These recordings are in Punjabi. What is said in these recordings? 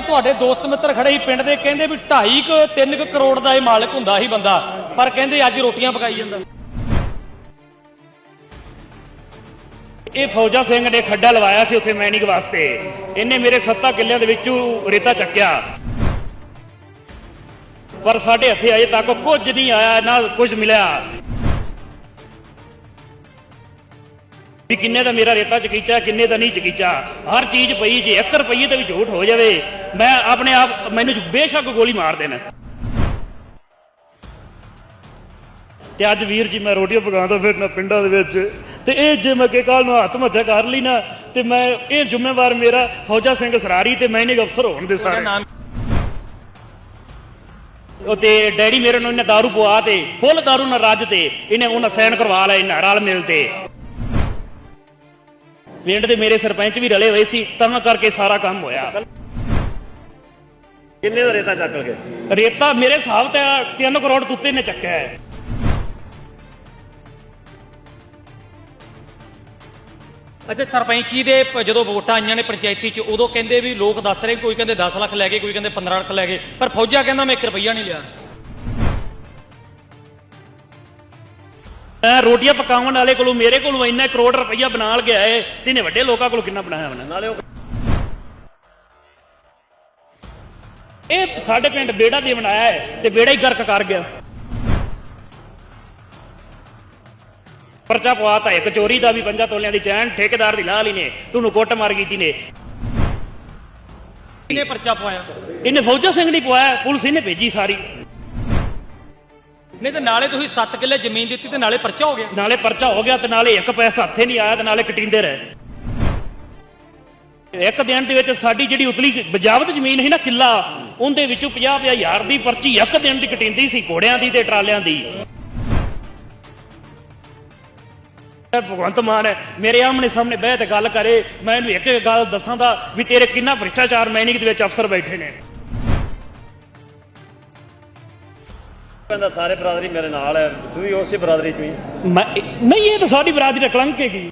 ਆ ਤੁਹਾਡੇ ਦੋਸਤ ਮਿੱਤਰ ਖੜੇ ਸੀ ਪਿੰਡ ਦੇ, ਕਹਿੰਦੇ ਵੀ 2.5 ਕੁ 3 ਕੁ ਕਰੋੜ ਦਾ ਇਹ ਮਾਲਕ ਹੁੰਦਾ ਸੀ ਬੰਦਾ। ਪਰ ਕਹਿੰਦੇ ਅੱਜ ਰੋਟੀਆਂ ਪਕਾਈ ਜਾਂਦਾ। ਇਹ ਫੌਜਾ ਸਿੰਘ ਨੇ ਖੱਡਾ ਲਵਾਇਆ ਸੀ ਉੱਥੇ ਮੈਨਿੰਗ ਵਾਸਤੇ। ਇਹਨੇ ਮੇਰੇ 7 ਕਿੱਲਿਆਂ ਦੇ ਵਿੱਚੋਂ ਰੇਤਾ ਚੱਕਿਆ। ਪਰ ਸਾਡੇ ਹੱਥੇ ਅਜੇ ਤੱਕ ਕੁਝ ਨਹੀਂ ਆਇਆ, ਨਾ ਕੁਝ ਮਿਲਿਆ। ਵੀ ਕਿੰਨੇ ਦਾ ਮੇਰਾ ਰੇਤਾ ਚਕੀਚਾ ਕਿੰਨੇ ਦਾ ਨਹੀਂ ਚਕੀਚਾ ਹਰ ਚੀਜ਼ ਪਈ ਜੇ 1 ਰੁਪਈਏ ਤੇ ਵੀ ਝੂਠ ਹੋ ਜਾਵੇ ਮੈਂ ਆਪਣੇ ਆਪ ਮੈਨੂੰ ਬੇਸ਼ੱਕ ਗੋਲੀ ਮਾਰ ਦੇਣ ਤੇ ਅੱਜ ਵੀਰ ਜੀ ਮੈਂ ਰੋਟੀਆਂ ਪਕਾਉਂਦਾ ਫਿਰਨਾ ਪਿੰਡਾਂ ਦੇ ਵਿੱਚ ਤੇ ਇਹ ਜੇ ਮੈਂ ਕਿ ਕੱਲ ਨੂੰ ਹੱਥ ਮੱਥੇ ਕਰ ਲਈ ਨਾ ਤੇ ਮੈਂ ਇਹ ਜ਼ਿੰਮੇਵਾਰ ਮੇਰਾ ਫੌਜਾ ਸਿੰਘ ਸਰਾਰੀ ਤੇ ਮੈਨਿੰਗ ਅਫਸਰ ਹੋਣ ਦੇ ਉਹਦਾ ਸਾਰੇ ਨਾਮ ਉਹ ਤੇ ਡੈਡੀ ਮੇਰੇ ਨੂੰ ਇਹਨੇ दारू ਪਵਾ ਤੇ ਫੁੱਲ दारू ਨਾਲ ਰੱਜ ਤੇ ਇਹਨੇ ਉਹਨਾਂ ਸਾਈਨ ਕਰਵਾ ਲਏ ਇਹਨਾਂ ਰਲ ਮਿਲ ਤੇ ਪਿੰਡ ਦੇ ਮੇਰੇ ਸਰਪੰਚ ਵੀ ਰਲੇ ਹੋਏ ਸੀ ਤਾਂ ਕਰਕੇ ਸਾਰਾ ਕੰਮ ਹੋਇਆ। ਕਿੰਨੇ ਦਾ ਰੇਤਾ ਚੱਕ ਲਗੇ? ਰੇਤਾ ਮੇਰੇ ਹਿਸਾਬ ਤੇ 3 ਕਰੋੜ ਤੁੱਤੇ ਨੇ ਚੱਕਿਆ ਹੈ। ਅੱਛਾ ਸਰਪੰਚੀ ਦੇ ਪ- ਜਦੋਂ ਵੋਟਾਂ ਆਈਆਂ ਨੇ ਪੰਚਾਇਤੀ 'ਚ ਉਦੋਂ ਕਹਿੰਦੇ ਵੀ ਲੋਕ ਦੱਸ ਰਹੇ ਕੋਈ ਕਹਿੰਦੇ 10 ਲੱਖ ਲੈ ਗਏ ਕੋਈ ਕਹਿੰਦੇ 15 ਲੱਖ ਲੈ ਗਏ ਪਰ ਫੌਜਾ ਕਹਿੰਦਾ ਮੈਂ 1 ਰੁਪਈਆ ਨਹੀਂ ਲਿਆ। ਰੋਟੀਆਂ ਪਕਾਉਣ ਵਾਲੇ ਕੋਲੋਂ ਮੇਰੇ ਕੋਲੋਂ ਇੰਨਾ ਕਰੋੜ ਰੁਪਈਆ ਬਣਾ ਲ ਗਿਆ ਏ ਤੇ ਇਹਨੇ ਵੱਡੇ ਲੋਕਾਂ ਕੋਲੋਂ ਕਿੰਨਾ ਬਣਾਇਆ ਹੋਣਾ? ਨਾਲੇ ਇਹ ਸਾਡੇ ਪਿੰਡ ਬੇੜਾ ਦੇ ਬਣਾਇਆ ਹੈ ਤੇ ਬੇੜਾ ਹੀ ਗਰਕ ਕਰ ਗਿਆ। ਪਰਚਾ ਪਵਾਤਾ ਇੱਕ ਚੋਰੀ ਦਾ ਵੀ ਪੰਜਾਂ ਤੋਲਿਆਂ ਦੀ ਚੈਨ ਠੇਕੇਦਾਰ ਦੀ ਲਾਹ ਲਈ ਨੇ ਤੁਹਾਨੂੰ ਕੁੱਟ ਮਾਰ ਕੀਤੀ ਨੇ। ਕਿਹਨੇ ਪਰਚਾ ਪਵਾਇਆ? ਇਹਨੇ ਫੌਜਾ ਸਿੰਘ ਨਹੀਂ ਪਵਾਇਆ ਪੁਲਿਸ ਇਹਨੇ ਭੇਜੀ ਸਾਰੀ। ਨਹੀਂ ਤੇ ਨਾਲੇ ਤੁਸੀਂ 7 ਕਿੱਲੇ ਜ਼ਮੀਨ ਦਿੱਤੀ ਤੇ ਨਾਲੇ ਪਰਚਾ ਹੋ ਗਿਆ। ਨਾਲੇ ਪਰਚਾ ਹੋ ਗਿਆ ਤੇ ਨਾਲੇ ਇੱਕ ਪੈਸਾ ਹੱਥੇ ਨਹੀਂ ਆਇਆ ਤੇ ਨਾਲੇ ਕਟਿੰਦੇ ਰਹੇ। ਇੱਕ ਦਿਨ ਦੇ ਵਿੱਚ ਸਾਡੀ ਜਿਹੜੀ ਉਤਲੀ ਬਜਾਵਤ ਜ਼ਮੀਨ ਸੀ ਨਾ ਕਿੱਲਾ, ਉਹਦੇ ਵਿੱਚੋਂ 50 ਹਜ਼ਾਰ ਦੀ ਪਰਚੀ ਇੱਕ ਦਿਨ ਦੀ ਕਟਿੰਦੀ ਸੀ, ਘੋੜਿਆਂ ਦੀ ਤੇ ਟਰਾਲਿਆਂ ਦੀ। ਭਗਵੰਤ ਮਾਨ ਹੈ ਮੇਰੇ ਆਮਣੇ ਸਾਹਮਣੇ ਬਹਿ ਤੇ ਗੱਲ ਕਰੇ, ਮੈਂ ਇਹਨੂੰ ਇੱਕ ਇੱਕ ਗੱਲ ਦੱਸਾਂ ਦਾ ਵੀ ਤੇਰੇ ਕਿੰਨਾ ਭ੍ਰਿਸ਼ਟਾਚਾਰ ਮੈਨਿੰਗ ਦੇ ਵਿੱਚ ਅਫਸਰ ਬੈਠੇ ਨੇ। ਕਹਿੰਦਾ ਸਾਰੇ ਬਰਾਦਰੀ ਮੇਰੇ ਨਾਲ ਹੈ। ਤੂੰ ਵੀ ਉਸੇ ਬਰਾਦਰੀ ਚ ਹੀ। ਮੈਂ ਨਹੀਂ ਇਹ ਤਾਂ ਸਾਡੀ ਬਰਾਦਰੀ ਦਾ ਕਲੰਕ ਹੈਗੀ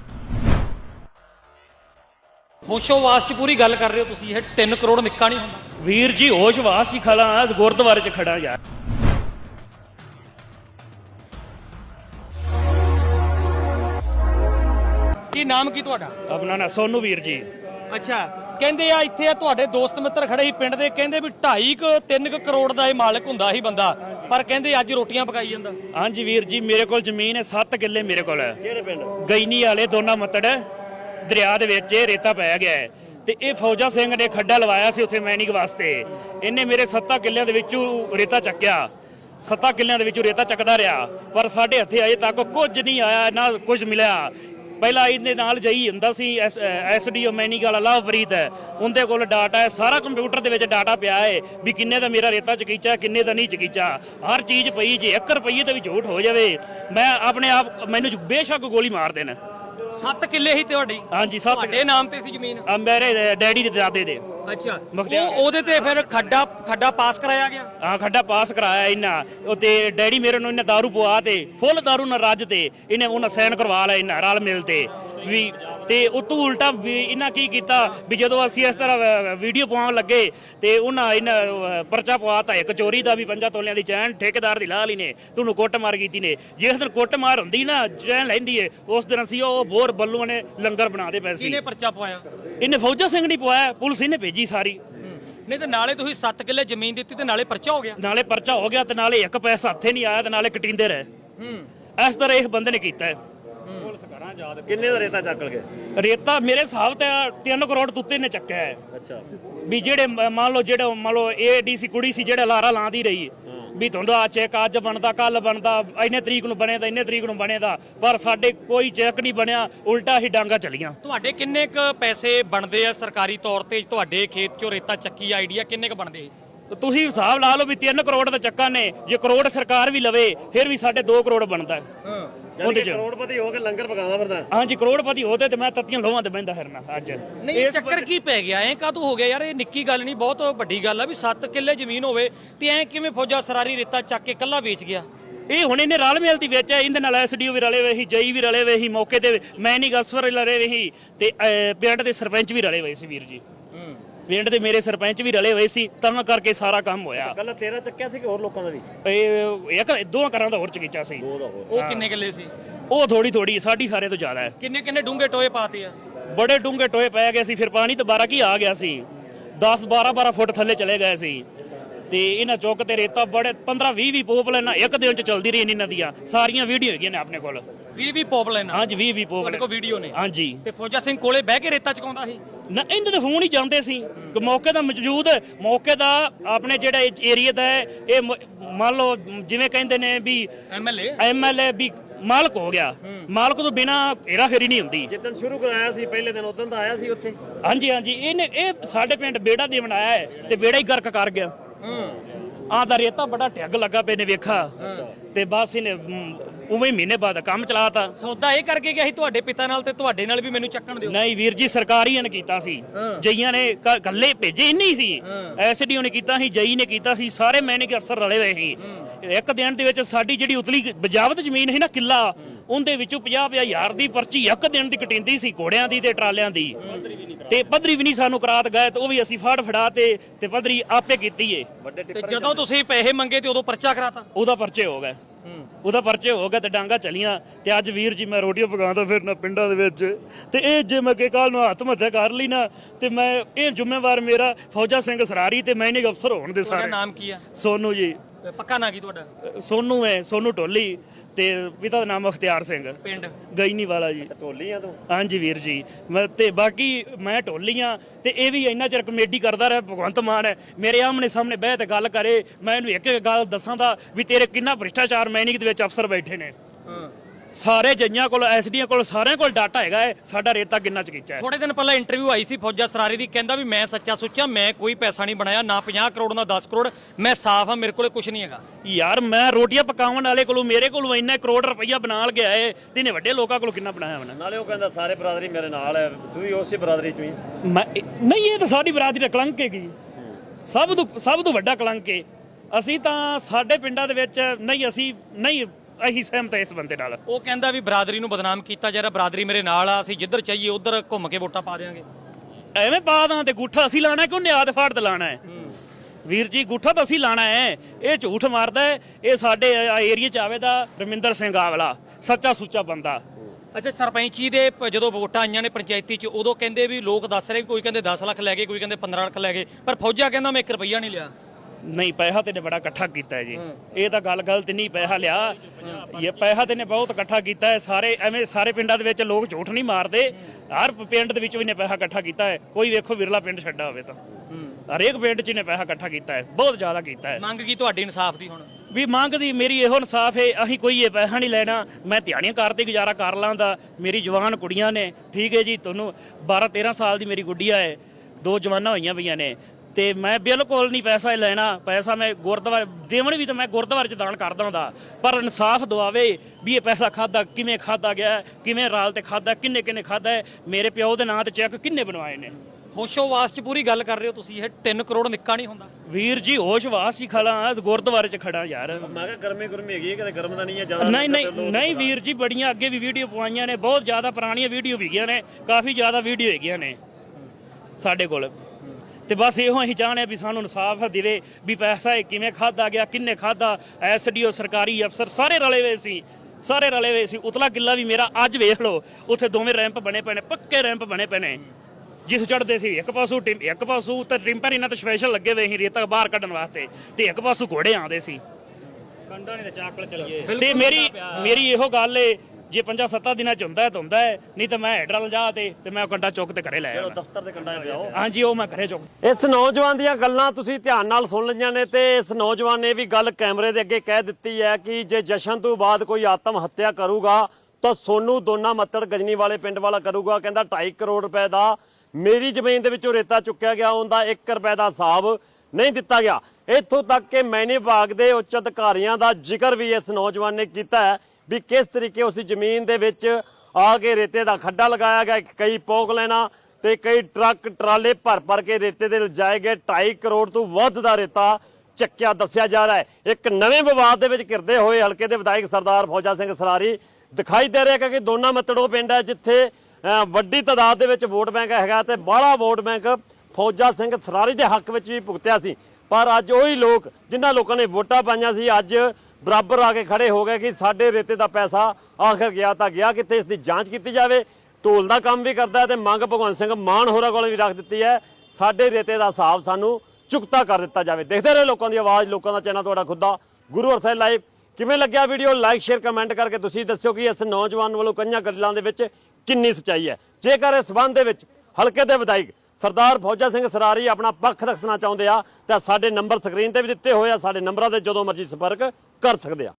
ਹੋਸ਼ੋਵਾਸ 'ਚ ਪੂਰੀ ਗੱਲ ਕਰ ਰਹੇ ਹੋ ਤੁਸੀਂ ਇਹ 3 ਕਰੋੜ ਨਿੱਕਾ ਨਹੀਂ ਹੁੰਦਾ। ਵੀਰ ਜੀ ਹੋਸ਼ ਵਾਸ ਹੀ ਖੜਾ ਗੁਰਦੁਆਰੇ 'ਚ ਖੜਾ ਯਾਰ। ਕੀ ਨਾਮ ਕੀ ਤੁਹਾਡਾ? ਆਪਣਾ ਨਾ ਸੋਨੂ ਵੀਰ ਜੀ। ਅੱਛਾ ਕਹਿੰਦੇ ਆ ਇੱਥੇ ਆ ਤੁਹਾਡੇ ਦੋਸਤ ਮਿੱਤਰ ਖੜੇ ਸੀ ਪਿੰਡ ਦੇ ਕਹਿੰਦੇ ਵੀ 2.5 ਕੁ 3 ਕੁ ਕਰੋੜ ਦਾ ਇਹ ਮਾਲਕ ਹੁੰਦਾ ਸੀ ਬੰਦਾ। ਪਰ ਕਹਿੰਦੇ ਅੱਜ ਰੋਟੀਆਂ ਪਕਾਈ ਜਾਂਦਾ। ਹਾਂਜੀ ਵੀਰ ਜੀ ਮੇਰੇ ਕੋਲ ਜ਼ਮੀਨ ਹੈ 7 ਕਿੱਲੇ ਮੇਰੇ ਕੋਲ ਹੈ। ਕਿਹੜੇ ਪਿੰਡ? ਗੈਨੀ ਵਾਲੇ ਦੋਨਾ ਮੱਤੜ ਦਰਿਆ ਦੇ ਵਿੱਚ ਇਹ ਰੇਤਾ ਪਾਇਆ ਗਿਆ ਹੈ। ਤੇ ਇਹ ਫੌਜਾ ਸਿੰਘ ਨੇ ਖੱਡਾ ਲਵਾਇਆ ਸੀ ਉੱਥੇ ਮੈਨਿੰਗ ਵਾਸਤੇ। ਇਹਨੇ ਮੇਰੇ 7 ਕਿੱਲਿਆਂ ਦੇ ਵਿੱਚੋਂ ਰੇਤਾ ਚੱਕਿਆ। 7 ਕਿੱਲਿਆਂ ਦੇ ਵਿੱਚੋਂ ਰੇਤਾ ਚੱਕਦਾ ਰਿਹਾ। ਪਰ ਸਾਡੇ ਹੱਥੇ ਅਜੇ ਤੱਕ ਕੁਝ ਨਹੀਂ ਆਇਆ ਨਾ ਕੁਝ ਮਿਲਿਆ। ਪਹਿਲਾਂ ਇਹਦੇ ਨਾਲ ਜਈ ਹੁੰਦਾ ਸੀ ਐਸਡੀਓ ਮੈਨਿੰਗ ਵਾਲਾ ਲਵਪ੍ਰੀਤ। ਹੈ ਉਹਦੇ ਕੋਲ ਡਾਟਾ ਹੈ ਸਾਰਾ ਕੰਪਿਊਟਰ ਦੇ ਵਿੱਚ ਡਾਟਾ ਪਿਆ ਹੈ ਵੀ ਕਿੰਨੇ ਦਾ ਮੇਰਾ ਰੇਤਾ ਚਕੀਚਾ ਕਿੰਨੇ ਦਾ ਨਹੀਂ ਚਕੀਚਾ। ਹਰ ਚੀਜ਼ ਪਈ ਜੇ 1 ਰੁਪਈਏ ਤੇ ਵੀ ਝੂਠ ਹੋ ਜਾਵੇ ਮੈਂ ਆਪਣੇ ਆਪ ਮੈਨੂੰ ਬੇਸ਼ੱਕ ਗੋਲੀ ਮਾਰ ਦੇਣ। 7 ਕਿੱਲੇ ਹੀ ਤੁਹਾਡੀ? ਹਾਂਜੀ ਸਭ ਤੁਹਾਡੇ ਨਾਮ ਤੇ ਸੀ ਜ਼ਮੀਨ? ਮੇਰੇ ਡੈਡੀ ਦੇ ਦਾਦੇ ਦੇ। ਅੱਛਾ ਮੁਖਤਿਆਰ ਉਹ ਉਹਦੇ ਤੇ ਫਿਰ ਖੱਡਾ ਖੱਡਾ ਪਾਸ ਕਰਾਇਆ ਗਿਆ? ਹਾਂ ਖੱਡਾ ਪਾਸ ਕਰਾਇਆ ਇਹਨਾਂ। ਉਹ ਤੇ ਡੈਡੀ ਮੇਰੇ ਨੂੰ ਇਹਨਾਂ ਦਾਰੂ ਪਵਾ ਤੇ ਫੁੱਲ ਦਾਰੂ ਨਾਲ ਰੱਜ ਤੇ ਇਹਨੇ ਉਹਨਾਂ ਸਾਈਨ ਕਰਵਾ ਲਿਆ ਇਹਨਾਂ ਰਲ ਮਿਲ ਤੇ। ਵੀ ਤੇ ਉਤੋਂ ਉਲਟਾ ਵੀ ਇਹਨਾਂ ਕੀ ਕੀਤਾ ਵੀ ਜਦੋਂ ਅਸੀਂ ਇਸ ਤਰ੍ਹਾਂ ਵੀਡੀਓ ਪਾਉਣ ਲੱਗੇ ਤੇ ਉਹਨਾਂ ਇਹਨਾਂ ਪਰਚਾ ਪਵਾਤਾ। ਇੱਕ ਚੋਰੀ ਦਾ ਵੀ ਪੰਜਾਂ ਤੋਲਿਆਂ ਦੀ ਚੈਨ ਠੇਕੇਦਾਰ ਦੀ ਲਾਹ ਲਈ ਨੇ ਤੁਹਾਨੂੰ ਕੁੱਟ ਮਾਰ ਕੀਤੀ ਨੇ। ਜਿਸ ਦਿਨ ਕੁੱਟ ਮਾਰ ਹੁੰਦੀ ਨਾ ਚੈਨ ਲੈਂਦੀ ਏ ਉਸ ਦਿਨ ਅਸੀਂ ਉਹ ਬੋਰ ਬੱਲੂ ਨੇ ਲੰਗਰ ਬਣਾਦੇ ਪਏ ਸੀ। ਕਿਹਨੇ ਪਰਚਾ ਪਵਾਇਆ? ਇਹਨੇ ਫੌਜਾ ਸਿੰਘ ਨਹੀਂ ਪਵਾਇਆ ਪੁਲਿਸ ਇਹਨੇ ਭੇਜੀ ਸਾਰੀ। ਨਹੀਂ ਤੇ ਨਾਲੇ ਤੁਸੀਂ 7 ਕਿੱਲੇ ਜ਼ਮੀਨ ਦਿੱਤੀ ਤੇ ਨਾਲੇ ਪਰਚਾ ਹੋ ਗਿਆ? ਨਾਲੇ ਪਰਚਾ ਹੋ ਗਿਆ ਤੇ ਨਾਲੇ ਇੱਕ ਪੈਸਾ ਹੱਥੇ ਨਹੀਂ ਆਇਆ ਤੇ ਨਾਲੇ ਕਟਿੰਦੇ ਰਹੇ। ਹੂੰ। ਇਸ ਤਰ੍ਹਾਂ ਇਸ ਬੰਦੇ ਨੇ ਕੀਤਾ। ਹੈ। ਕਿੰਨੇ ਦਾ ਰੇਤਾ ਚੱਕ ਲਗੇ? ਰੇਤਾ ਮੇਰੇ ਹਿਸਾਬ ਤੇ 3 ਕਰੋੜ ਤੁੱਤੇ ਨੇ ਚੱਕਿਆ ਹੈ। ਅੱਛਾ। ਵੀ ਜਿਹੜੇ ਮੰਨ ਲਓ ਜਿਹੜੇ ਮੰਨ ਲਓ ਏਡੀਸੀ ਕੁੜੀ ਸੀ ਜਿਹੜੇ ਲਾਰਾ ਲਾਂਦੀ ਰਹੀ। ਵੀ ਤੁਹਾਨੂੰ ਆ ਚੈੱਕ ਅੱਜ ਬਣਦਾ ਕੱਲ ਬਣਦਾ ਇੰਨੇ ਤਰੀਕ ਨੂੰ ਬਣੇਦਾ ਇੰਨੇ ਤਰੀਕ ਨੂੰ ਬਣੇਦਾ ਪਰ ਸਾਡੇ ਕੋਈ ਚੈੱਕ ਨਹੀਂ ਬਣਿਆ ਉਲਟਾ ਹੀ ਡਾਂਗਾ ਚਲੀਆਂ। ਤੁਹਾਡੇ ਕਿੰਨੇ ਕ ਪੈਸੇ ਬਣਦੇ ਆ ਸਰਕਾਰੀ ਤੌਰ ਤੇ? ਤੁਹਾਡੇ ਖੇਤ ਚੋਂ ਰੇਤਾ ਚੱਕੀ ਆਈਡੀਆ ਕਿੰਨੇ ਕ ਬਣਦੇ? ਤੇ ਤੁਸੀਂ ਹਿਸਾਬ ਲਾ ਲਓ ਵੀ 3 ਕਰੋੜ ਦਾ ਚੱਕਾ ਨੇ ਜੇ ਕਰੋੜ ਸਰਕਾਰ ਵੀ ਲਵੇ ਫਿਰ ਵੀ ਸਾਡੇ 2 ਕਰੋੜ ਬਣਦਾ। ਹੈ। ਉਹਦੇ ਚ। ਕਰੋੜਪਤੀ ਹੋ ਕੇ ਲੰਗਰ ਪਕਾਉਂਦਾ ਫਿਰਦਾ। ਹਾਂਜੀ ਕਰੋੜਪਤੀ ਹੋਤੇ ਤੇ ਮੈਂ ਤੱਤੀਆਂ ਲੋਹਾਂ ਤੇ ਬਹਿੰਦਾ ਫਿਰਨਾ ਅੱਜ। ਨਹੀਂ ਇਹ ਚੱਕਰ ਕੀ ਪੈ ਗਿਆ? ਐ ਕਾਹਤੋਂ ਹੋ ਗਿਆ ਯਾਰ? ਇਹ ਨਿੱਕੀ ਗੱਲ ਨਹੀਂ ਬਹੁਤ ਵੱਡੀ ਗੱਲ ਆ ਵੀ 7 ਕਿੱਲੇ ਜ਼ਮੀਨ ਹੋਵੇ ਤੇ ਐ ਕਿਵੇਂ ਫੌਜਾ ਸਰਾਰੀ ਰੇਤਾ ਚੱਕ ਕੇ ਕੱਲਾ ਵੇਚ ਗਿਆ? ਇਹ ਹੁਣ ਇਹਨੇ ਰਲ ਮਿਲ ਦੀ ਵਿੱਚ ਹੈ ਇਹਦੇ ਨਾਲ ਐਸਡੀਓ ਵੀ ਰਲੇ ਹੋਏ ਸੀ ਜਈ ਵੀ ਰਲੇ ਹੋਏ ਸੀ ਮੌਕੇ ਤੇ ਮੈਂ ਨਹੀਂ ਗਸਵਰ ਰਲੇ ਹੋਏ ਸੀ ਤੇ ਪਿੰਡ ਦੇ ਸਰਪੰਚ ਵੀ ਰਲੇ ਹੋਏ ਸੀ ਵੀਰ ਜੀ। ਪਿੰਡ ਦੇ ਮੇਰੇ ਸਰਪੰਚ ਵੀ ਰਲੇ ਹੋਏ ਸੀ ਤਾਂ ਕਰਕੇ ਸਾਰਾ ਕੰਮ ਹੋਇਆ। ਕੱਲ ਤੇਰਾ ਚੱਕਿਆ ਸੀ ਕਿ ਹੋਰ ਲੋਕਾਂ ਦਾ ਵੀ? ਇਹ ਇੱਕ ਦੋਹਾਂ ਘਰਾਂ ਦਾ ਹੋਰ ਚਗੀਚਾ ਸੀ। ਦੋ ਦਾ ਹੋਰ। ਉਹ ਕਿੰਨੇ ਕਿੱਲੇ ਸੀ? ਉਹ ਥੋੜੀ ਥੋੜੀ ਸਾਡੀ ਸਾਰੇ ਤੋਂ ਜ਼ਿਆਦਾ ਹੈ। ਕਿੰਨੇ ਕਿੰਨੇ ਡੂੰਘੇ ਟੋਏ ਪਾਤੇ ਆ? ਬੜੇ ਡੂੰਘੇ ਟੋਏ ਪੈ ਗਏ ਸੀ ਫਿਰ ਪਾਣੀ ਦੁਬਾਰਾ ਕੀ ਆ ਗਿਆ ਸੀ। 10 12 12 ਫੁੱਟ ਥੱਲੇ ਚਲੇ ਗਏ ਸੀ। ਤੇ ਇਹਨਾਂ ਚੌਕ ਤੇ ਰੇਤਾ ਬੜੇ 15 20 20 ਪੋਪ ਲੈਣਾ ਇੱਕ ਦਿਨ ਚ ਚਲਦੀ ਰਹੀ ਇਹਨਾਂ ਦੀਆਂ। ਸਾਰੀਆਂ ਵੀਡੀਓ ਹੈਗੀਆਂ ਨੇ ਆਪਣੇ ਕੋਲ। 20 20 ਪੋਪ ਲੈਣਾ। ਹਾਂਜੀ 20 20 ਪੋਪ ਤੁਹਾਡੇ ਕੋਲ ਵੀਡੀਓ ਨੇ। ਹਾਂਜੀ। ਤੇ ਫੌਜਾ ਸਿੰਘ ਕੋਲੇ ਬਹਿ ਕੇ ਰੇਤਾ ਚਕਾਉਂਦਾ ਸੀ? ਨਾ ਇਹਦੇ ਤੇ ਫੋਨ ਹੀ ਜਾਂਦੇ ਸੀ। ਕਿ ਮੌਕੇ ਦਾ ਮੌਜੂਦ ਮੌਕੇ ਦਾ ਆਪਣੇ ਜਿਹੜਾ ਏਰੀਆ ਦਾ ਹੈ ਇਹ ਮੰਨ ਲਓ ਜਿਵੇਂ ਕਹਿੰਦੇ ਨੇ ਵੀ ਐਮਐਲਏ ਐਮਐਲਏ ਵੀ ਮਾਲਕ ਹੋ ਗਿਆ। ਮਾਲਕ ਤੋਂ ਬਿਨਾ ਹੇਰਾ ਫੇਰੀ ਨਹੀਂ ਹੁੰਦੀ। ਜਿੱਦਣ ਸ਼ੁਰੂ ਕਰਾਇਆ ਸੀ ਪਹਿਲੇ ਦਿਨ ਉਦੋਂ ਤਾਂ ਆਇਆ ਸੀ ਉੱਥੇ। ਹਾਂਜੀ ਹਾਂਜੀ। ਇਹਨੇ ਇਹ ਸਾਡੇ ਪਿੰਡ ਬੇੜਾ ਦੇ ਬਣਾਇਆ ਹੈ ਤੇ ਬੇੜਾ ਹੀ ਗਰਕ ਕਰ ਗਿਆ। ਆਹ ਦਾ ਰੇਤਾ ਬੜਾ ਟੱਗ ਲੱਗਾ ਪਏ ਨੇ ਵੇਖਾ। ਤੇ ਬਸ ਇਹਨੇ ਮ, ਉਵੇਂ ਹੀ ਮਹੀਨੇ ਬਾਅਦ ਕੰਮ ਚਲਾਤਾ। ਸੌਦਾ ਇਹ ਕਰਕੇ ਗਿਆ ਸੀ ਤੁਹਾਡੇ ਪਿਤਾ ਨਾਲ ਤੇ ਤੁਹਾਡੇ ਨਾਲ ਵੀ ਮੈਨੂੰ ਚੱਕਣ ਦਿਓ। ਨਹੀਂ ਵੀਰ ਜੀ ਸਰਕਾਰੀਆਂ ਨੇ ਕੀਤਾ ਸੀ। ਜਈਆਂ ਨੇ ਕ- ਕੱਲੇ ਭੇਜੇ ਹੀ ਨਹੀਂ ਸੀ। ਐਸਡੀਓ ਨੇ ਕੀਤਾ ਸੀ ਜਈ ਨੇ ਕੀਤਾ ਸੀ ਸਾਰੇ ਮੈਨੇਜ ਅਫਸਰ ਰਲੇ ਹੋਏ ਸੀ। ਇੱਕ ਦਿਨ ਦੇ ਵਿੱਚ ਸਾਡੀ ਜਿਹੜੀ ਉਤਲੀ ਬਜਾਵਤ ਜ਼ਮੀਨ ਸੀ ਨਾ ਕਿੱਲਾ ਉਹਦੇ ਵਿੱਚੋਂ 50 ਹਜ਼ਾਰ ਦੀ ਪਰਚੀ ਇੱਕ ਦਿਨ ਦੀ ਕਟਿੰਦੀ ਸੀ ਘੋੜਿਆਂ ਦੀ ਤੇ ਟਰਾਲਿਆਂ ਦੀ। ਤੇ ਪੱਧਰੀ ਵੀ ਨਹੀਂ ਸਾਨੂੰ ਕਰਾਤ ਗਏ ਤੇ ਉਹ ਵੀ ਅਸੀਂ ਫੜ ਫੜਾ ਤੇ ਤੇ ਪੱਧਰੀ ਆਪੇ ਕੀਤੀ ਏ। ਤੇ ਜਦੋਂ ਤੁਸੀਂ ਪੈਸੇ ਮੰਗੇ ਤੇ ਉਦੋਂ ਪਰਚਾ ਕਰਾਤਾ? ਉਹਦਾ ਪਰਚੇ ਹੋ ਗਏ। ਉਹਦਾ ਪਰਚੇ ਹੋ ਗਏ ਤੇ ਡਾਂਗਾ ਚਲੀਆਂ ਤੇ ਅੱਜ ਵੀਰ ਜੀ ਮੈਂ ਰੋਟੀਆਂ ਪਕਾਉਂਦਾ ਫਿਰਨਾ ਪਿੰਡਾਂ ਦੇ ਵਿੱਚ। ਤੇ ਇਹ ਜੇ ਮੈਂ ਕਿ ਕੱਲ ਨੂੰ ਹੱਥ ਮੱਥੇ ਕਰ ਲਈ ਨਾ ਤੇ ਮੈਂ ਇਹ ਜ਼ਿੰਮੇਵਾਰ ਮੇਰਾ ਫੌਜਾ ਸਿੰਘ ਸਰਾਰੀ ਤੇ ਮੈਨੇਜ ਅਫਸਰ ਹੋਣ ਦੇ ਤੁਹਾਡਾ ਸਾਰੇ। ਨਾਮ ਕੀ ਆ? ਸੋਨੂ ਜੀ। ਪੱਕਾ ਨਾਂ ਕੀ ਤੁਹਾਡਾ? ਸੋਨੂ ਹੈ ਸੋਨੂ ਟੋਲੀ ਤੇ ਪਿਤਾ ਦਾ ਨਾਮ ਅਖਤਿਆਰ ਸਿੰਘ। ਪਿੰਡ? ਗਈਨੀ ਵਾਲਾ ਜੀ ਢੋਲੀਆਂ ਤੋਂ? ਹਾਂਜੀ ਵੀਰ ਜੀ। ਮੈਂ ਤੇ ਬਾਕੀ ਮੈਂ ਢੋਲੀਆਂ ਤੇ ਇਹ ਵੀ ਇੰਨਾ ਚਿਰ ਕਮੇਡੀ ਕਰਦਾ ਰਿਹਾ ਭਗਵੰਤ ਮਾਨ ਹੈ। ਮੇਰੇ ਆਮਣੇ ਸਾਹਮਣੇ ਬਹਿ ਤੇ ਗੱਲ ਕਰੇ ਮੈਂ ਇਹਨੂੰ ਇੱਕ ਇੱਕ ਗੱਲ ਦੱਸਾਂ ਦਾ ਵੀ ਤੇਰੇ ਕਿੰਨਾ ਭ੍ਰਿਸ਼ਟਾਚਾਰ ਮੈਨਿਕ ਦੇ ਵਿੱਚ ਅਫਸਰ ਬੈਠੇ ਨੇ। ਸਾਰੇ ਜੱਜਾਂ ਕੋਲ ਐਸਡੀਆਂ ਕੋਲ ਸਾਰਿਆਂ ਕੋਲ ਡਾਟਾ ਹੈਗਾ ਹੈ ਸਾਡਾ ਰੇਤਾ ਕਿੰਨਾ ਚਕੀਚਾ ਹੈ? ਥੋੜੇ ਦਿਨ ਪਹਿਲਾਂ ਇੰਟਰਵਿਊ ਆਈ ਸੀ ਫੌਜਾ ਸਰਾਰੀ ਦੀ ਕਹਿੰਦਾ ਵੀ ਮੈਂ ਸੱਚਾ ਸੁੱਚਾ ਮੈਂ ਕੋਈ ਪੈਸਾ ਨਹੀਂ ਬਣਾਇਆ ਨਾ 50 ਕਰੋੜ ਨਾ 10 ਕਰੋੜ ਮੈਂ ਸਾਫ਼ ਆ ਮੇਰੇ ਕੋਲੇ ਕੁਝ ਨਹੀਂ ਹੈਗਾ। ਯਾਰ ਮੈਂ ਰੋਟੀਆਂ ਪਕਾਉਣ ਵਾਲੇ ਕੋਲੋਂ ਮੇਰੇ ਕੋਲੋਂ ਇੰਨਾ ਕਰੋੜ ਰੁਪਈਆ ਬਣਾ ਗਿਆ ਏ। ਤੇ ਇਹਨੇ ਵੱਡੇ ਲੋਕਾਂ ਕੋਲੋਂ ਕਿੰਨਾ ਬਣਾਇਆ ਹੋਣਾ? ਨਾਲੇ ਉਹ ਕਹਿੰਦਾ ਸਾਰੇ ਬਰਾਦਰੀ ਮੇਰੇ ਨਾਲ ਹੈ ਤੂੰ ਵੀ ਉਸੇ ਬਰਾਦਰੀ ਚੋਂ ਹੀ ਮੈਂ ਨਹੀਂ ਇਹ ਤਾਂ ਸਾਡੀ ਬਰਾਦਰੀ ਦਾ ਕਲੰਕ ਹੈਗੀ ਸਭ ਤੋਂ ਸਭ ਤੋਂ ਵੱਡਾ ਕਲੰਕ ਹੈ ਅਸੀਂ ਤਾਂ ਸਾਡੇ ਪਿੰਡਾਂ ਦੇ ਵਿੱਚ ਨਹੀਂ ਅਸੀਂ ਨਹੀਂ ਅਸੀਂ ਸਹਿਮਤ ਹਾਂ ਇਸ ਬੰਦੇ ਨਾਲ। ਉਹ ਕਹਿੰਦਾ ਵੀ ਬਰਾਦਰੀ ਨੂੰ ਬਦਨਾਮ ਕੀਤਾ ਜਾ ਰਿਹਾ ਬਰਾਦਰੀ ਮੇਰੇ ਨਾਲ ਆ ਅਸੀਂ ਜਿੱਧਰ ਚਾਹੀਏ ਉਧਰ ਘੁੰਮ ਕੇ ਵੋਟਾਂ ਪਾ ਦੇਵਾਂਗੇ ਐਵੇਂ ਪਾ ਦਾਂ ਤੇ ਗੁੱਠਾ ਅਸੀਂ ਲਾਣਾ ਕਿ ਉਹਨੇ ਆਦ ਫਾੜ ਲਾਣਾ ਹੈ? ਵੀਰ ਜੀ ਗੁੱਠਾ ਤਾਂ ਅਸੀਂ ਲਾਣਾ ਹੈ। ਇਹ ਝੂਠ ਮਾਰਦਾ ਹੈ ਇਹ ਸਾਡੇ ਏਰੀਆ ਚ ਆਵੇਦਾ ਰਮਿੰਦਰ ਸਿੰਘ ਆਵਲਾ ਸੱਚਾ ਸੁੱਚਾ ਬੰਦਾ। ਅੱਛਾ ਸਰਪੰਚੀ ਦੇ ਜਦੋਂ ਵੋਟਾਂ ਆਈਆਂ ਨੇ ਪੰਚਾਇਤੀ ਚ ਉਦੋਂ ਕਹਿੰਦੇ ਵੀ ਲੋਕ ਦੱਸ ਰਹੇ ਕੋਈ ਕਹਿੰਦੇ 10 ਲੱਖ ਲੈ ਗਏ ਕੋਈ ਕਹਿੰਦੇ 15 ਲੱਖ ਲੈ ਗਏ ਪਰ ਫੌਜਾ ਕਹਿੰਦਾ ਮੈਂ 1 ਰੁਪਈਆ ਨਹੀਂ ਲਿਆ। ਨਹੀਂ ਪੈਸਾ ਤੇ ਨੇ ਬੜਾ ਇਕੱਠਾ ਕੀਤਾ ਹੈ ਜੀ। ਇਹ ਤਾਂ ਗੱਲ ਗਲਤ ਨਹੀਂ ਪੈਸਾ ਲਿਆ। ਇਹ ਪੈਸਾ ਤੇ ਨੇ ਬਹੁਤ ਇਕੱਠਾ ਕੀਤਾ ਹੈ। ਸਾਰੇ ਐਵੇਂ ਸਾਰੇ ਪਿੰਡਾਂ ਦੇ ਵਿੱਚ ਲੋਕ ਝੂਠ ਨਹੀਂ ਮਾਰਦੇ। ਹਰ ਪਿੰਡ ਦੇ ਵਿੱਚ ਵੀ ਨੇ ਪੈਸਾ ਇਕੱਠਾ ਕੀਤਾ ਹੈ। ਕੋਈ ਵੇਖੋ ਵਿਰਲਾ ਪਿੰਡ ਛੱਡਾ ਹੋਵੇ ਤਾਂ। ਹਰੇਕ ਪਿੰਡ 'ਚ ਨੇ ਪੈਸਾ ਇਕੱਠਾ ਕੀਤਾ ਹੈ। ਬਹੁਤ ਜ਼ਿਆਦਾ ਕੀਤਾ ਹੈ। ਮੰਗ ਕੀ ਤੁਹਾਡੀ ਇਨਸਾਫ ਦੀ ਹੁਣ? ਵੀ ਮੰਗਦੀ ਮੇਰੀ ਇਹੋ ਇਨਸਾਫ ਹੈ ਅਸੀਂ ਕੋਈ ਇਹ ਪੈਸਾ ਨਹੀਂ ਲੈਣਾ। ਮੈਂ ਦਿਹਾੜੀਆਂ ਕਰਦੇ ਗੁਜ਼ਾਰਾ ਕਰ ਲਾਂਦਾ ਮੇਰੀ ਜਵਾਨ ਕੁੜੀਆਂ ਨੇ ਠੀਕ ਹੈ ਜੀ ਤੁਹਾਨੂੰ 12 13 ਸਾਲ ਦੀ ਮੇਰੀ ਗੁੱਡੀਆ ਹੈ। ਦੋ ਜਵਾਨਾਂ ਹੋਈਆਂ ਪਈਆਂ ਨੇ। ਤੇ ਮੈਂ ਬਿਲਕੁਲ ਨਹੀਂ ਪੈਸਾ ਲੈਣਾ ਪੈਸਾ ਮੈਂ ਗੁਰਦੁਆਰੇ ਦੇਵਣ ਵੀ ਤਾਂ ਮੈਂ ਗੁਰਦੁਆਰੇ ਚ ਦਾਨ ਕਰਦਾ ਹੁੰਦਾ ਪਰ ਇਨਸਾਫ ਦਵਾਵੇ ਵੀ ਇਹ ਪੈਸਾ ਖਾਦਾ ਕਿਵੇਂ ਖਾਦਾ ਗਿਆ ਹੈ, ਕਿਵੇਂ ਰਾਲ ਤੇ ਖਾਦਾ ਕਿੰਨੇ ਕਿੰਨੇ ਖਾਦਾ ਹੈ ਮੇਰੇ ਪਿਓ ਦੇ ਨਾਂ ਤੇ ਚੈੱਕ ਕਿੰਨੇ ਬਣਵਾਏ ਨੇ। ਹੋਸ਼ੋਵਾਸ ਚ ਪੂਰੀ ਗੱਲ ਕਰ ਰਹੇ ਹੋ ਤੁਸੀਂ ਇਹ 3 ਕਰੋੜ ਨਿੱਕਾ ਨਹੀਂ ਹੁੰਦਾ? ਵੀਰ ਜੀ ਹੋਸ਼ ਵਾਸ ਹੀ ਖੜਾ ਗੁਰਦੁਆਰੇ ਚ ਖੜਾ ਯਾਰ। ਮੈਂ ਕਿਹਾ ਗਰਮੀ ਗੁਰਮੀ ਹੈਗੀ ਹੈ ਕਿਤੇ ਗਰਮ ਤਾਂ ਨਹੀਂ ਹੈ ਜ਼ਿਆਦਾ ਨਹੀਂ ਨਹੀਂ ਨਹੀਂ ਵੀਰ ਜੀ ਬੜੀਆਂ ਅੱਗੇ ਵੀ ਵੀਡੀਓ ਪਵਾਈਆਂ ਨੇ ਬਹੁਤ ਜ਼ਿਆਦਾ ਪੁਰਾਣੀਆਂ ਵੀਡੀਓ ਵੀ ਗਈਆਂ ਨੇ ਕਾਫੀ ਜ਼ਿਆਦਾ ਵੀਡੀਓ ਹੈਗੀਆਂ ਨੇ ਸਾਡੇ ਕੋਲ। ਤੇ ਬਸ ਇਹੋ ਅਸੀਂ ਚਾਹਣੇ ਵੀ ਸਾਨੂੰ ਇਨਸਾਫ ਦੇਵੇ ਵੀ ਪੈਸਾ ਇਹ ਕਿਵੇਂ ਖਾਦਾ ਗਿਆ ਕਿੰਨੇ ਖਾਦਾ ਐਸਡੀਓ ਸਰਕਾਰੀ ਅਫਸਰ ਸਾਰੇ ਰਲੇ ਹੋਏ ਸੀ ਸਾਰੇ ਰਲੇ ਹੋਏ ਸੀ। ਉਤਲਾ ਕਿੱਲਾ ਵੀ ਮੇਰਾ ਅੱਜ ਵੇਖ ਲਓ ਉੱਥੇ ਦੋਵੇਂ ਰੈਂਪ ਬਣੇ ਪਏ ਨੇ ਪੱਕੇ ਰੈਂਪ ਬਣੇ ਪਏ ਨੇ। ਜਿਸ ਚੜਦੇ ਸੀ ਇੱਕ ਪਾਸੋਂ ਟਿਮ ਇੱਕ ਪਾਸੋਂ ਤੇ ਟਿੰਪਰ ਇਹਨਾਂ ਤੇ ਸਪੈਸ਼ਲ ਲੱਗੇ ਹੋਏ ਸੀ ਰੇਤਾ ਬਾਹਰ ਕੱਢਣ ਵਾਸਤੇ ਤੇ ਇੱਕ ਪਾਸੋਂ ਘੋੜੇ ਆਉਂਦੇ ਸੀ। ਕੰਡਾ ਨਹੀਂ ਤੇ ਚਾਕਲ ਚਲੀਏ। ਤੇ ਮੇਰੀ ਮੇਰੀ ਇਹੋ ਗੱਲ ਏ ਜੇ ਪੰਜਾਂ ਸੱਤਾਂ ਦਿਨਾਂ ਚ ਹੁੰਦਾ ਹੈ ਤਾਂ ਹੁੰਦਾ ਹੈ ਨਹੀਂ ਤਾਂ ਮੈਂ ਹੈਡਰਲ ਜਾ ਤੇ ਤੇ ਮੈਂ ਉਹ ਕੰਡਾ ਚੁੱਕ ਤੇ ਘਰੇ ਲੈ ਆਉਣਾ। ਦਫ਼ਤਰ ਦੇ ਕੰਡਾ ਪਿਆ ਉਹ ਹਾਂਜੀ ਉਹ ਮੈਂ ਘਰੇ ਚੁੱਕ ਇਸ ਨੌਜਵਾਨ ਦੀਆਂ ਗੱਲਾਂ ਤੁਸੀਂ ਧਿਆਨ ਨਾਲ ਸੁਣ ਲਈਆਂ ਨੇ ਤੇ ਇਸ ਨੌਜਵਾਨ ਨੇ ਵੀ ਗੱਲ ਕੈਮਰੇ ਦੇ ਅੱਗੇ ਕਹਿ ਦਿੱਤੀ ਹੈ ਕਿ ਜੇ ਜਸ਼ਨ ਤੋਂ ਬਾਅਦ ਕੋਈ ਆਤਮ ਹੱਤਿਆ ਕਰੂਗਾ ਤਾਂ ਸੋਨੂ ਦੋਨਾ ਮੱਤੜ ਗਜਨੀ ਵਾਲੇ ਪਿੰਡ ਵਾਲਾ ਕਰੂਗਾ। ਕਹਿੰਦਾ 2.5 ਕਰੋੜ ਰੁਪਏ ਦਾ ਮੇਰੀ ਜ਼ਮੀਨ ਦੇ ਵਿੱਚੋਂ ਰੇਤਾ ਚੁੱਕਿਆ ਗਿਆ ਉਹਦਾ 1 ਰੁਪਏ ਦਾ ਹਿਸਾਬ ਨਹੀਂ ਦਿੱਤਾ ਗਿਆ। ਇੱਥੋਂ ਤੱਕ ਕਿ ਮੈਨੇ ਬਾਗ ਦੇ ਉੱਚ ਅਧਿਕਾਰੀਆਂ ਦਾ ਜ਼ਿਕਰ ਵੀ ਇਸ ਨੌਜਵਾਨ ਨੇ ਕੀਤਾ ਹੈ। ਵੀ ਕਿਸ ਤਰੀਕੇ ਉਸ ਦੀ ਜ਼ਮੀਨ ਦੇ ਵਿੱਚ ਆ ਕੇ ਰੇਤੇ ਦਾ ਖੱਡਾ ਲਗਾਇਆ ਗਿਆ, ਕਈ ਪੋਕ ਲੈਣਾ ਤੇ ਕਈ ਟਰੱਕ, ਟਰਾਲੇ ਭਰ ਭਰ ਕੇ ਰੇਤੇ ਦੇ ਲਿਜਾਏ ਗਏ 2.5 ਕਰੋੜ ਤੋਂ ਵੱਧ ਦਾ ਰੇਤਾ ਚੱਕਿਆ, ਦੱਸਿਆ ਜਾ ਰਿਹਾ ਹੈ। ਇੱਕ ਨਵੇਂ ਵਿਵਾਦ ਦੇ ਵਿੱਚ ਘਿਰਦੇ ਹੋਏ ਹਲਕੇ ਦੇ ਵਿਧਾਇਕ ਸਰਦਾਰ ਫੌਜਾ ਸਿੰਘ ਸਰਾਰੀ ਦਿਖਾਈ ਦੇ ਰਿਹਾ ਕਿ ਦੋਨਾ ਮੱਤੜੋ ਪਿੰਡ ਹੈ ਜਿੱਥੇ ਵੱਡੀ ਤਾਦਾਦ ਦੇ ਵਿੱਚ ਵੋਟ ਬੈਂਕ ਹੈਗਾ ਤੇ ਬਾਹਲਾ ਵੋਟ ਬੈਂਕ ਫੌਜਾ ਸਿੰਘ ਸਰਾਰੀ ਦੇ ਹੱਕ ਵਿੱਚ ਵੀ ਭੁਗਤਿਆ ਸੀ। ਪਰ ਅੱਜ ਉਹੀ ਲੋਕ ਜਿਨ੍ਹਾਂ ਲੋਕਾਂ ਨੇ ਵੋਟਾਂ ਪਾਈਆਂ ਸੀ, ਅੱਜ ਬਰਾਬਰ ਆ ਕੇ ਖੜੇ ਹੋ ਗਏ ਕਿ ਸਾਡੇ ਰੇਤੇ ਦਾ ਪੈਸਾ ਆਖਰ ਗਿਆ ਤਾਂ ਗਿਆ ਕਿਤੇ ਇਸ ਦੀ ਜਾਂਚ ਕੀਤੀ ਜਾਵੇ। ਢੋਲ ਦਾ ਕੰਮ ਵੀ ਕਰਦਾ ਹੈ ਤੇ ਮੰਗ ਭਗਵੰਤ ਸਿੰਘ ਮਾਨ ਹੋਰਾਂ ਕੋਲ ਵੀ ਰੱਖ ਦਿੱਤੀ ਹੈ। ਸਾਡੇ ਰੇਤੇ ਦਾ ਹਿਸਾਬ ਸਾਨੂੰ ਚੁਕਤਾ ਕਰ ਦਿੱਤਾ ਜਾਵੇ। ਦੇਖਦੇ ਰਹੇ ਲੋਕਾਂ ਦੀ ਆਵਾਜ਼, ਲੋਕਾਂ ਦਾ ਚੈਨਲ ਤੁਹਾਡਾ ਖੁੱਦਾ। ਗੁਰੂ ਅਰਸਾਈ ਲਾਈਵ। ਕਿਵੇਂ ਲੱਗਿਆ ਵੀਡੀਓ? ਲਾਈਕ ਸ਼ੇਅਰ ਕਮੈਂਟ ਕਰਕੇ ਤੁਸੀਂ ਦੱਸਿਓ ਕਿ ਇਸ ਨੌਜਵਾਨ ਵੱਲੋਂ ਕਈਆਂ ਗੱਲਾਂ ਦੇ ਵਿੱਚ ਕਿੰਨੀ ਸੱਚਾਈ ਹੈ। ਜੇਕਰ ਇਸ ਸੰਬੰਧ ਦੇ ਵਿੱਚ ਹਲਕੇ ਦੇ ਵਿਧਾਇਕ ਸਰਦਾਰ ਫੌਜਾ ਸਿੰਘ ਸਰਾਰੀ ਆਪਣਾ ਪੱਖ ਰੱਖਣਾ ਚਾਹੁੰਦੇ ਆ ਤਾਂ ਸਾਡੇ ਨੰਬਰ ਸਕਰੀਨ ਤੇ ਵੀ ਦਿੱਤੇ ਹੋਏ ਆ, ਸਾਡੇ ਨੰਬਰਾਂ ਤੇ ਜਦੋਂ ਮਰਜ਼ੀ ਸੰਪਰਕ ਕਰ ਸਕਦੇ ਆ।